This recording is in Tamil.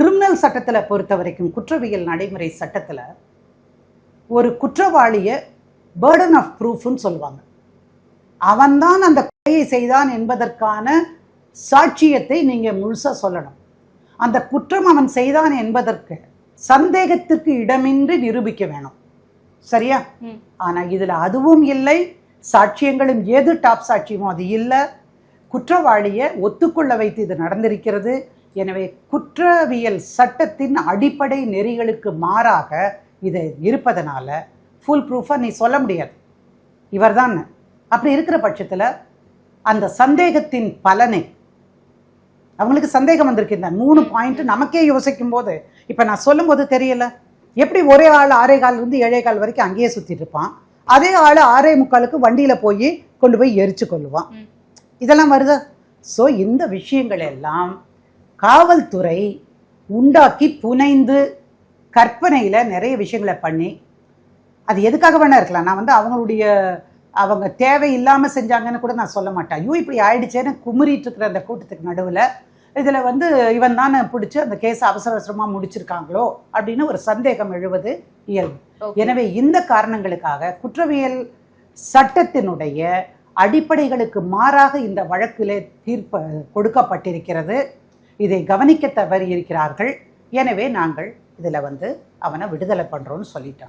கிரிமினல் சட்டத்தில் பொறுத்த வரைக்கும் குற்றவியல் நடைமுறை சட்டத்தில் ஒரு குற்றவாளியை பேர்டன் ஆஃப் ப்ரூஃப்னு சொல்லுவாங்க. அவன்தான் அந்த கொலையை செய்தான் என்பதற்கான சாட்சியத்தை நீங்கள் முழுசாக சொல்லணும். அந்த குற்றம் அவன் செய்தான் என்பதற்கு சந்தேகத்திற்கு இடமின்றி நிரூபிக்க வேணும். சரியா? ம். ஆனா இதுல அதுவும் இல்லை சாட்சியங்களும் எது டாப் சாட்சியமோ அது இல்லை. குற்றவாளியை ஒத்துக்கொள்ள வைத்து இது நடந்திருக்கிறது. எனவே குற்றவியல் சட்டத்தின் அடிப்படை நெறிகளுக்கு மாறாக இது இருப்பதனால ஃபுல் ப்ரூஃபாக நீ சொல்ல முடியாது. இவர்தான். அப்படி இருக்கிற பட்சத்தில் அந்த சந்தேகத்தின் பலனை அவங்களுக்கு சந்தேகம் வந்திருக்கு. இந்த மூணு பாயிண்ட் நமக்கே யோசிக்கும் போது இப்போ நான் சொல்லும்போது தெரியல. எப்படி ஒரே ஆள் ஆறே கால் இருந்து ஏழே கால் வரைக்கும் அங்கேயே சுற்றிட்டு இருப்பான்? அதே ஆள் ஆறே முக்காலுக்கு வண்டியில் போய் கொண்டு போய் எரிச்சு கொள்ளுவான். இதெல்லாம் வருதா? ஸோ இந்த விஷயங்கள் எல்லாம் காவல்துறை உண்டாக்கி புனைந்து கற்பனையில் நிறைய விஷயங்களை பண்ணி அது எதுக்காக வேணா இருக்கலாம். நான் வந்து அவங்களுடைய அவங்க தேவை இல்லாமல் செஞ்சாங்கன்னு கூட நான் சொல்ல மாட்டேன். ஐயோ இப்படி ஆயிடுச்சேன்னு குமுறிட்டு இருக்கிற அந்த கூட்டத்துக்கு நடுவில் இதில் வந்து இவன் தானே பிடிச்சி அந்த கேஸ் அவசர அவசரமாக முடிச்சிருக்காங்களோ அப்படின்னு ஒரு சந்தேகம் எழுவது இயல்பு. எனவே இந்த காரணங்களுக்காக குற்றவியல் சட்டத்தினுடைய அடிப்படைகளுக்கு மாறாக இந்த வழக்கிலே தீர்ப்பு கொடுக்கப்பட்டிருக்கிறது. இதை கவனிக்க தவறி இருக்கிறார்கள் எனவே நாங்கள் இதில் வந்து அவனை விடுதலை பண்ணுறோன்னு சொல்லிட்டாங்க